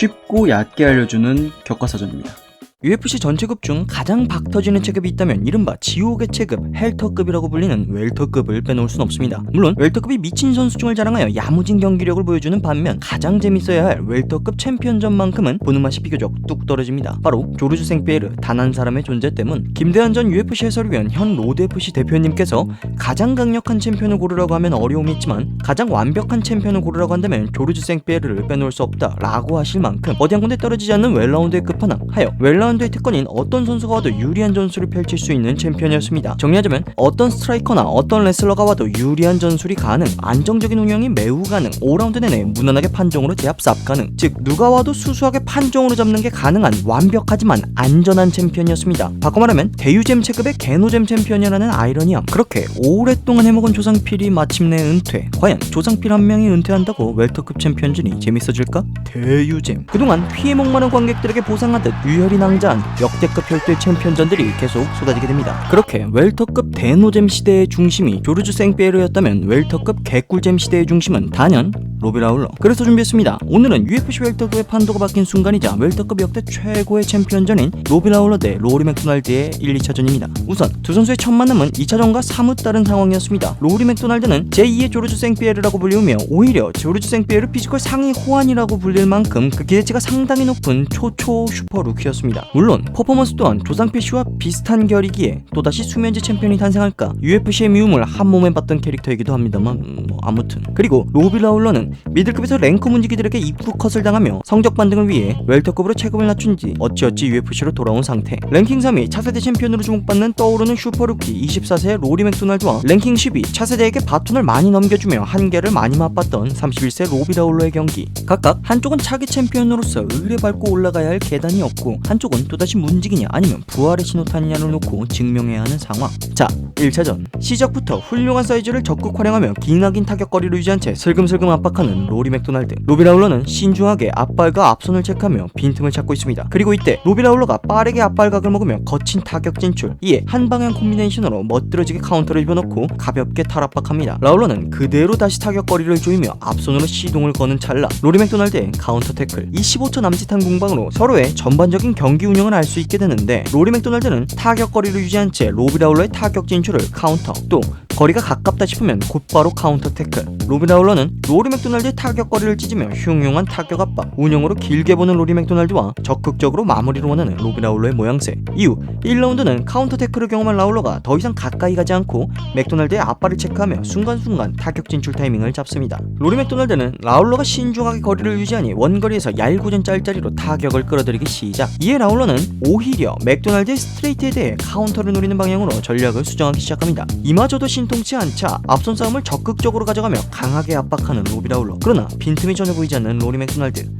쉽고 얕게 알려주는 교과서전입니다. UFC 전체급 중 가장 박 터지는 체급이 있다면 이른바 지옥의 체급 헬터급이라고 불리는 웰터급을 빼놓을 순 없습니다. 물론 웰터급이 미친 선수중을 자랑하여 야무진 경기력을 보여주는 반면 가장 재밌어야 할 웰터급 챔피언전만큼은 보는 맛이 비교적 뚝 떨어집니다. 바로 조르주 생피에르 단 한 사람의 존재 때문 김대한 전 UFC 해설위원 현 로드 FC 대표님께서 가장 강력한 챔피언을 고르라고 하면 어려움이 있지만 가장 완벽한 챔피언을 고르라고 한다면 조르주 생피에르를 빼놓을 수 없다라고 하실 만큼 어디 한 군데 떨어지지 않는 웰라운드의 끝판왕 하여 웰라운드 의 특권인 어떤 선수가 와도 유리한 전술을 펼칠 수 있는 챔피언이었습니다. 정리하자면 어떤 스트라이커나 어떤 레슬러가 와도 유리한 전술이 가능, 안정적인 운영이 매우 가능, 5라운드 내내 무난하게 판정으로 제압 쌉 가능. 즉 누가 와도 수수하게 판정으로 잡는 게 가능한 완벽하지만 안전한 챔피언이었습니다. 바꿔 말하면 대유잼 체급의 개노잼 챔피언이라는 아이러니함. 그렇게 오랫동안 해먹은 조상필이 마침내 은퇴. 과연 조상필 한 명이 은퇴한다고 웰터급 챔피언전이 재밌어질까? 대유잼. 그동안 피해 목마른 관객들에게 보상하듯 유혈이 낭 자한 역대급 혈대 챔피언전들이 계속 쏟아지게 됩니다. 그렇게 웰터급 대노잼 시대의 중심이 조르주 생페르였다면 웰터급 개꿀잼 시대의 중심은 단연 로비라울러. 그래서 준비했습니다. 오늘은 UFC 웰터급의 판도가 바뀐 순간이자 웰터급 역대 최고의 챔피언전인 로비라울러 대 로리 맥도날드의 1, 2차전입니다. 우선 두 선수의 첫 만남은 2차전과 사뭇 다른 상황이었습니다. 로리 맥도날드는 제2의 조르주 생피에르라고 불리우며 오히려 조르주 생피에르 피지컬 상위 호환이라고 불릴 만큼 그 기대치가 상당히 높은 초초 슈퍼 루키였습니다. 물론 퍼포먼스 또한 조상필 씨와 비슷한 결이기에 또다시 수면제 챔피언이 탄생할까 UFC의 미움을 한 몸에 받던 캐릭터이기도 합니다만 음, 뭐 아무튼. 그리고 로비 라울러는 미들급에서 랭커 문지기들에게 입구 컷을 당하며 성적 반등을 위해 웰터급으로 체급을 낮춘 뒤 어찌어찌 UFC로 돌아온 상태. 랭킹 3위 차세대 챔피언으로 주목받는 떠오르는 슈퍼루키 24세 로리 맥도날드와 랭킹 10위 차세대에게 바톤을 많이 넘겨주며 한계를 많이 맛봤던 31세 로비 라울러의 경기. 각각 한쪽은 차기 챔피언으로서 의뢰 밟고 올라가야 할 계단이 없고 한쪽은 또다시 문지기냐? 아니면 부활의 신호탄이냐를 놓고 증명해야 하는 상황? 자 1차전. 시작부터 훌륭한 사이즈를 적극 활용하며 기나긴 타격거리를 유지한 채 슬금슬금 압박하는 로리 맥도날드. 로비 라울러는 신중하게 앞발과 앞손을 체크하며 빈틈을 찾고 있습니다. 그리고 이때 로비 라울러가 빠르게 앞발각을 먹으며 거친 타격 진출. 이에 한방향 콤비네이션으로 멋들어지게 카운터를 입어넣고 가볍게 탈압박합니다. 라울러는 그대로 다시 타격거리를 조이며 앞손으로 시동을 거는 찰나 로리 맥도날드의 카운터 태클. 25초 남짓한 공방으로 서로의 전반적인 경기 운영을 알수 있게 되는데 로리 맥도날드는 타격거리를 유지한 채 로비 라울러의 타격 진출을 카운터 또 거리가 가깝다 싶으면 곧바로 카운터 태클. 로비 라울러는 로리 맥도날드의 타격거리를 찢으며 흉흉한 타격 압박 운영으로 길게 보는 로리 맥도날드와 적극적으로 마무리를 원하는 로비 라울러의 모양새. 이후 1라운드는 카운터 태클을 경험한 라울러가 더 이상 가까이 가지 않고 맥도날드의 앞발을 체크하며 순간순간 타격 진출 타이밍을 잡습니다. 로리 맥도날드는 라울러가 신중하게 거리를 유지하니 원거리에서 얄궂은 짤짤이로 타격을 끌어들이기 시작. 이에 라울러는 오히려 맥도날드의 스트레이트에 대해 카운터를 노리는 방향으로 전략을 수정하기 시작합니다. 이마저도 신 통치 않자 앞선 싸움을 적극적으로 가져가며 강하게 압박하는 로비 라울러. 그러나 빈틈이 전혀 보이지 않는 로리 맥도날드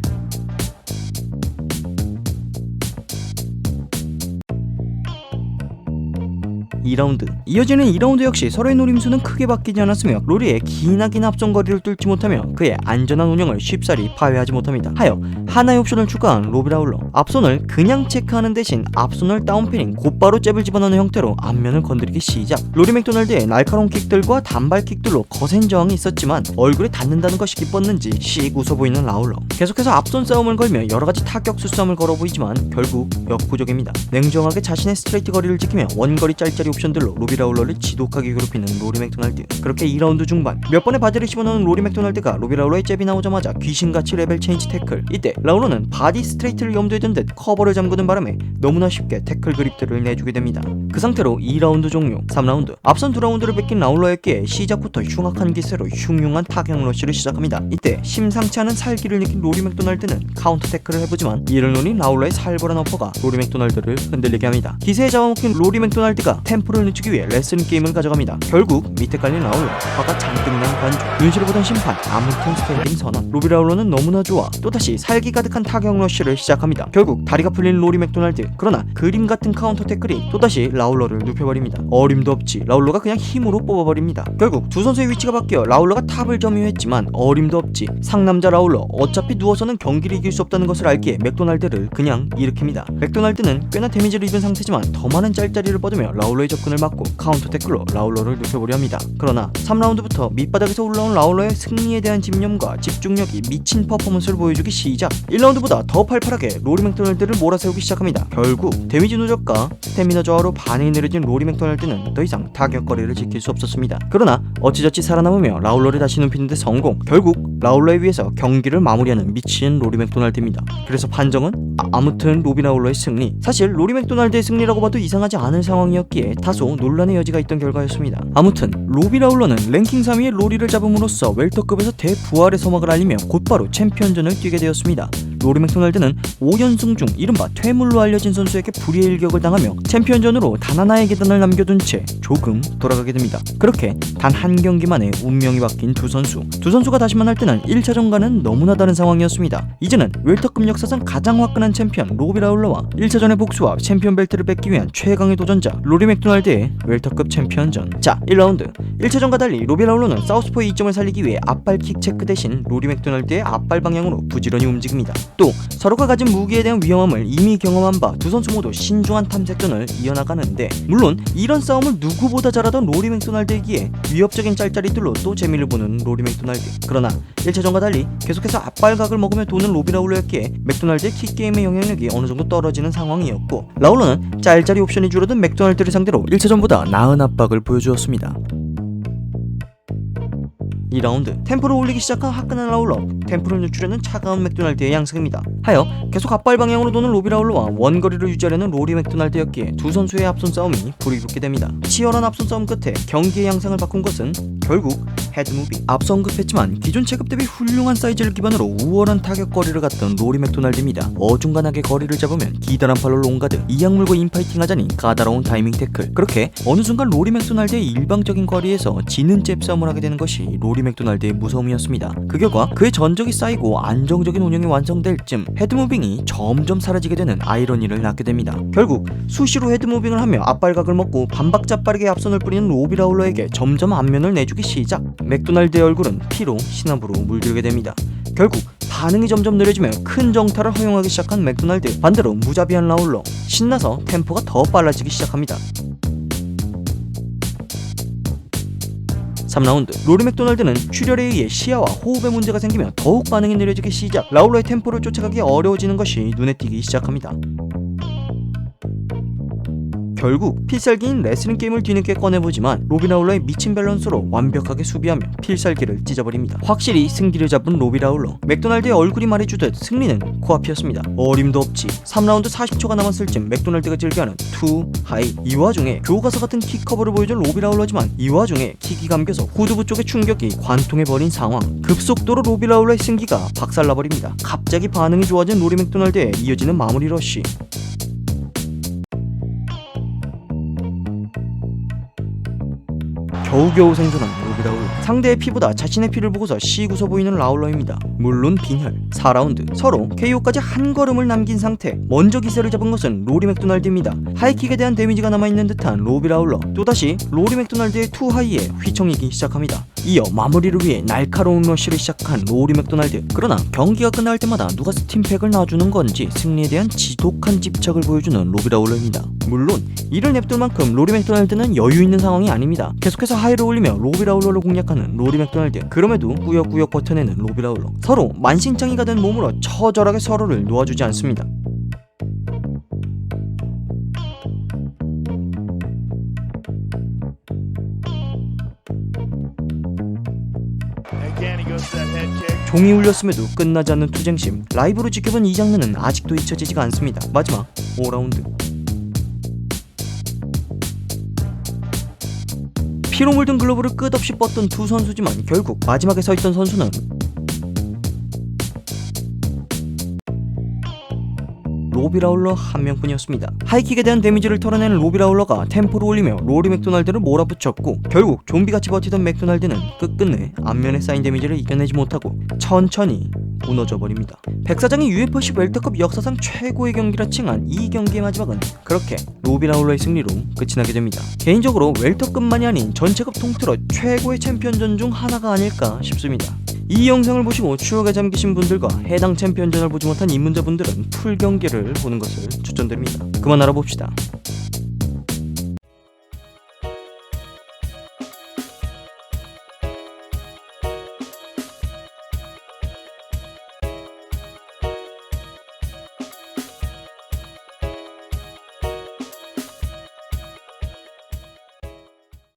2라운드. 이어지는 2라운드 역시 서로의 노림수는 크게 바뀌지 않았으며 로리의 기나긴 앞선거리를 뚫지 못하며 그의 안전한 운영을 쉽사리 파괴하지 못합니다. 하여 하나의 옵션을 추가한 로비라울러 앞손을 그냥 체크하는 대신 앞손을 다운패링 곧바로 잽을 집어넣는 형태로 앞면을 건드리기 시작. 로리 맥도날드의 날카로운 킥들과 단발 킥들로 거센 저항이 있었지만 얼굴에 닿는다는 것이 기뻤는지 씩 웃어 보이는 라울러. 계속해서 앞손 싸움을 걸며 여러가지 타격 수싸움을 걸어 보이지만 결국 역부족입니다. 냉정하게 자신의 스트레이트 거리를 지키며 원거리 짤짤이 옵션 들로 로비 라울러를 지독하게 괴롭히는 로리 맥도날드. 그렇게 2라운드 중반 몇 번의 바지를 집어넣는 로리 맥도날드가 로비 라울러의 잽이 나오자마자 귀신같이 레벨 체인지 태클. 이때 라울러는 바디 스트레이트를 염두에 둔 듯 커버를 잠그는 바람에 너무나 쉽게 태클 그립들을 내주게 됩니다. 그 상태로 2라운드 종료. 3라운드. 앞선 2라운드를 뺏긴 라울러에게 시작부터 흉악한 기세로 흉흉한 타격 러쉬를 시작합니다. 이때 심상치 않은 살기를 느낀 로리 맥도날드는 카운터 태클을 해보지만 이를 노린 라울러의 살벌한 어퍼가 로리 맥도날드를 흔들리게 합니다. 기세에 잡아먹힌 로리 맥도날드가 템 포를 늦추기 위해 레슬링 게임을 가져갑니다. 결국 밑에 깔린 라울러 화가 잔뜩 난 관중. 보던 심판 아무튼 스탠딩 선언. 로비 라울러는 너무나 좋아. 또다시 살기 가득한 타격 러쉬를 시작합니다. 결국 다리가 풀린 로리 맥도날드. 그러나 그림 같은 카운터 태클이 또다시 라울러를 눕혀버립니다. 어림도 없지 라울러가 그냥 힘으로 뽑아버립니다. 결국 두 선수의 위치가 바뀌어 라울러가 탑을 점유했지만 어림도 없지 상남자 라울러 어차피 누워서는 경기를 이길 수 없다는 것을 알기에 맥도날드를 그냥 일으킵니다. 맥도날드는 꽤나 데미지를 입은 상태지만 더 많은 짤짤이를 뻗으며 라울러의 접근을 막고 카운터 태클로 라울러를 눕혀보려 합니다. 그러나 3라운드부터 밑바닥에서 올라온 라울러의 승리에 대한 집념과 집중력이 미친 퍼포먼스를 보여주기 시작 1라운드보다 더 팔팔하게 로리 맥도날드를 몰아세우기 시작합니다. 결국 데미지 누적과 스태미너 저하로 반응이 느려진 로리 맥도날드는 더 이상 타격거리를 지킬 수 없었습니다. 그러나 어찌저찌 살아남으며 라울러를 다시 눕히는데 성공 결국 라울러에 의해서 경기를 마무리하는 미친 로리 맥도날드입니다. 그래서 판정은 아, 무튼 로비 라울러의 승리 사실 로리 맥도날드의 승리라고 봐도 이상하지 않을 상황이었기에 다소 논란의 여지가 있던 결과였습니다. 아무튼 로비 라울러는 랭킹 3위의 로리를 잡음으로써 웰터급에서 대부활의 서막을 알리며 곧바로 챔피언전을 뛰게 되었습니다. 로리 맥도날드는 5연승 중 이른바 퇴물로 알려진 선수에게 불의의 일격을 당하며 챔피언전으로 단 하나의 계단을 남겨둔 채 조금 돌아가게 됩니다. 그렇게 단 한 경기만에 운명이 바뀐 두 선수. 두 선수가 다시 만날 때는 1차전과는 너무나 다른 상황이었습니다. 이제는 웰터급 역사상 가장 화끈한 챔피언 로비 라울러와 1차전의 복수와 챔피언 벨트를 뺏기 위한 최강의 도전자 로리 맥도날드의 웰터급 챔피언전. 자, 1라운드. 1차전과 달리 로비 라울러는 사우스포의 이점을 살리기 위해 앞발 킥 체크 대신 로리 맥도날드의 앞발 방향으로 부지런히 움직입니다. 또 서로가 가진 무기에 대한 위험함을 이미 경험한 바 두 선수 모두 신중한 탐색전을 이어나가는데 물론 이런 싸움을 누구보다 잘하던 로리 맥도날드이기에 위협적인 짤짤이들로 또 재미를 보는 로리 맥도날드. 그러나 1차전과 달리 계속해서 앞발각을 먹으며 도는 로비 라울러였기에 맥도날드의 킥게임의 영향력이 어느 정도 떨어지는 상황이었고 라울러는 짤짤이 옵션이 줄어든 맥도날드를 상대로 1차전보다 나은 압박을 보여주었습니다 2라운드 템포를 올리기 시작한 화끈한 라울러. 템포를 늦추려는 차가운 맥도날드의 양승입니다. 하여 계속 앞발 방향으로 도는 로비 라울러와 원거리를 유지하려는 로리 맥도날드였기에 두 선수의 앞손 싸움이 불이 붙게 됩니다. 치열한 앞손 싸움 끝에 경기의 양상을 바꾼 것은 결국 헤드무빙 앞서 언급했지만 기존 체급 대비 훌륭한 사이즈를 기반으로 우월한 타격 거리를 갖던 로리 맥도날드입니다. 어중간하게 거리를 잡으면 기다란 팔로 롱가드 이악 물고 인파이팅 하자니 까다로운 타이밍 태클. 그렇게 어느 순간 로리 맥도날드의 일방적인 거리에서 지는 잽싸움을 하게 되는 것이 로리 맥도날드의 무서움이었습니다. 그 결과 그의 전적이 쌓이고 안정적인 운영이 완성될 쯤 헤드무빙이 점점 사라지게 되는 아이러니를 낳게 됩니다. 결국 수시로 헤드무빙을 하며 앞발각을 먹고 반박자 빠르게 앞선을 뿌리는 로비 라울러에게 점점 안면을 내주기 시작 맥도날드의 얼굴은 피로 시나브로 물들게 됩니다. 결국 반응이 점점 느려지며 큰 정타를 허용하기 시작한 맥도날드. 반대로 무자비한 라울러. 신나서 템포가 더 빨라지기 시작합니다. 3라운드. 로리 맥도날드는 출혈에 의해 시야와 호흡에 문제가 생기며 더욱 반응이 느려지기 시작. 라울러의 템포를 쫓아가기 어려워지는 것이 눈에 띄기 시작합니다 결국 필살기인 레슬링 게임을 뒤늦게 꺼내보지만 로비라울러의 미친 밸런스로 완벽하게 수비하며 필살기를 찢어버립니다. 확실히 승기를 잡은 로비라울러. 맥도날드의 얼굴이 말해주듯 승리는 코앞이었습니다. 어림도 없지. 3라운드 40초가 남았을 쯤 맥도날드가 즐겨하는 투 하이. 이 와중에 교과서 같은 킥 커버를 보여준 로비라울러지만 이 와중에 킥이 감겨서 후두부 쪽의 충격이 관통해버린 상황. 급속도로 로비라울러의 승기가 박살나버립니다. 갑자기 반응이 좋아진 로리 맥도날드에 이어지는 마무리 러쉬. 겨우겨우 생존한 로비라울. 상대의 피보다 자신의 피를 보고서 시구서 보이는 라울러입니다. 물론 빈혈. 4라운드 서로 KO까지 한 걸음을 남긴 상태. 먼저 기세를 잡은 것은 로리 맥도날드입니다. 하이킥에 대한 데미지가 남아있는 듯한 로비 라울러. 또다시 로리 맥도날드의 투하이에 휘청이기 시작합니다 이어 마무리를 위해 날카로운 러쉬를 시작한 로리 맥도날드. 그러나 경기가 끝날 때마다 누가 스팀팩을 놔주는 건지 승리에 대한 지독한 집착을 보여주는 로비 라울러입니다. 물론 이를 냅둘 만큼 로리 맥도날드는 여유 있는 상황이 아닙니다. 계속해서 하이를 올리며 로비 라울러를 공략하는 로리 맥도날드. 그럼에도 꾸역꾸역 버텨내는 로비 라울러 서로 만신창이가 된 몸으로 처절하게 서로를 놓아주지 않습니다 종이 울렸음에도 끝나지 않는 투쟁심. 라이브로 지켜본 이 장면은 아직도 잊혀지지가 않습니다. 마지막 5라운드. 피로 물든 글러브를 끝없이 뻗던 두 선수지만 결국 마지막에 서 있던 선수는 로비라울러 한 명뿐이었습니다. 하이킥에 대한 데미지를 털어내는 로비라울러가 템포를 올리며 로리 맥도날드를 몰아붙였고 결국 좀비같이 버티던 맥도날드는 끝끝내 앞면에 쌓인 데미지를 이겨내지 못하고 천천히 무너져 버립니다. 백사장이 UFC 웰터컵 역사상 최고의 경기라 칭한 이 경기의 마지막은 그렇게 로비라울러의 승리로 끝이 나게 됩니다. 개인적으로 웰터급만이 아닌 전체급 통틀어 최고의 챔피언전 중 하나가 아닐까 싶습니다. 이 영상을 보시고 추억에 잠기신 분들과 해당 챔피언전을 보지 못한 입문자분들은 풀 경기를 보는 것을 추천드립니다. 그만 알아봅시다.